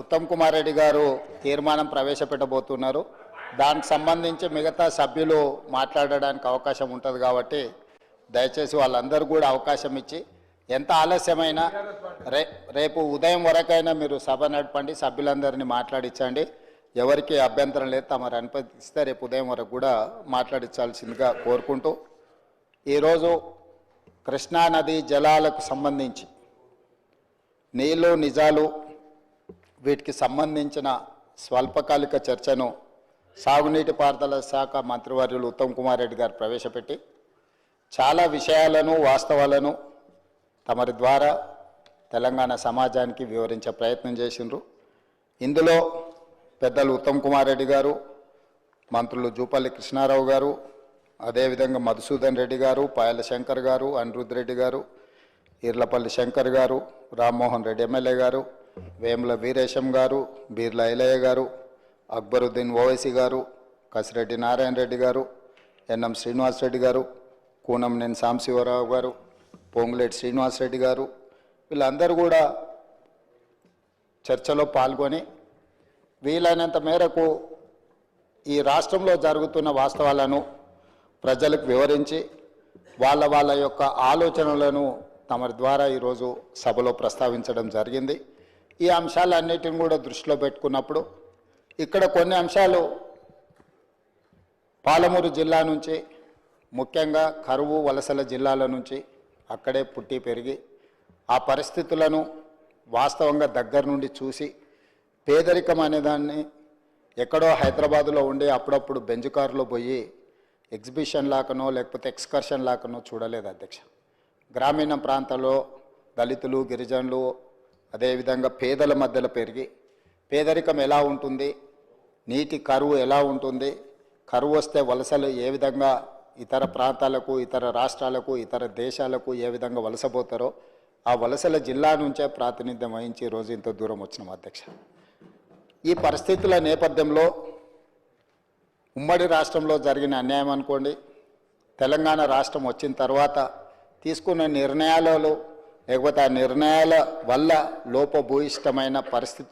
ఉత్తమ్ కుమార్ రెడ్డి గారు తీర్మానం ప్రవేశపెట్టబోతున్నారు. దానికి సంబంధించి మిగతా సభ్యులు మాట్లాడడానికి అవకాశం ఉంటుంది కాబట్టి దయచేసి వాళ్ళందరూ కూడా అవకాశం ఇచ్చి ఎంత ఆలస్యమైనా రే రేపు ఉదయం వరకైనా మీరు సభ నడపండి సభ్యులందరినీ మాట్లాడించండి. ఎవరికి అభ్యంతరం లేదు తమరు అనుమతిస్తే రేపు ఉదయం వరకు కూడా మాట్లాడించాల్సిందిగా కోరుకుంటూ ఈరోజు కృష్ణానది జలాలకు సంబంధించి నీళ్ళు నిజాలు వీటికి సంబంధించిన స్వల్పకాలిక చర్చను సాగునీటి పారుదల శాఖ మంత్రివర్యులు ఉత్తమ్ కుమార్ రెడ్డి గారు ప్రవేశపెట్టి చాలా విషయాలను వాస్తవాలను తమరి ద్వారా తెలంగాణ సమాజానికి వివరించే ప్రయత్నం చేసిండ్రు. ఇందులో పెద్దలు ఉత్తమ్ కుమార్ రెడ్డి గారు మంత్రులు జూపల్లి కృష్ణారావు గారు అదేవిధంగా మధుసూదన్ రెడ్డి గారు పాయల శంకర్ గారు అనిరుద్ రెడ్డి గారు ఈర్లపల్లి శంకర్ గారు రామ్మోహన్ రెడ్డి ఎమ్మెల్యే గారు వేముల వీరేశం గారు బీర్ల ఐలయ్య గారు అక్బరుద్దీన్ ఓవైసీ గారు కసిరెడ్డి నారాయణ రెడ్డి గారు ఎన్ఎం శ్రీనివాసరెడ్డి గారు కూనంనేని సాంబశివరావు గారు పొంగులేటి శ్రీనివాసరెడ్డి గారు వీళ్ళందరూ కూడా చర్చలో పాల్గొని వీలైనంత మేరకు ఈ రాష్ట్రంలో జరుగుతున్న వాస్తవాలను ప్రజలకు వివరించి వాళ్ళ వాళ్ళ యొక్క ఆలోచనలను తమరి ద్వారా ఈరోజు సభలో ప్రస్తావించడం జరిగింది. ఈ అంశాలన్నిటిని కూడా దృష్టిలో పెట్టుకున్నప్పుడు ఇక్కడ కొన్ని అంశాలు పాలమూరు జిల్లా నుంచి ముఖ్యంగా కరువు వలసల జిల్లాల నుంచి అక్కడే పుట్టి పెరిగి ఆ పరిస్థితులను వాస్తవంగా దగ్గర నుండి చూసి పేదరికం అనేదాన్ని ఎక్కడో హైదరాబాదులో ఉండి అప్పుడప్పుడు బెంజ్ కారులో పోయి ఎగ్జిబిషన్ లాకనో లేకపోతే ఎక్స్కర్షన్ లాకనో చూడలేదు అధ్యక్ష. గ్రామీణ ప్రాంతాల్లో దళితులు గిరిజనులు అదేవిధంగా పేదల మధ్యలో పెరిగి పేదరికం ఎలా ఉంటుంది నీటి కరువు ఎలా ఉంటుంది కరువు వస్తే వలసలు ఏ విధంగా ఇతర ప్రాంతాలకు ఇతర రాష్ట్రాలకు ఇతర దేశాలకు ఏ విధంగా వలసపోతారో ఆ వలసల జిల్లా నుంచే ప్రాతినిధ్యం వహించి రోజు ఇంత దూరం వచ్చినాం అధ్యక్ష. ఈ పరిస్థితుల నేపథ్యంలో ఉమ్మడి రాష్ట్రంలో జరిగిన అన్యాయం అనుకోండి తెలంగాణ రాష్ట్రం వచ్చిన తర్వాత తీసుకున్న నిర్ణయాలలో లేకపోతే ఆ నిర్ణయాల వల్ల లోపభూయిష్టమైన పరిస్థితులు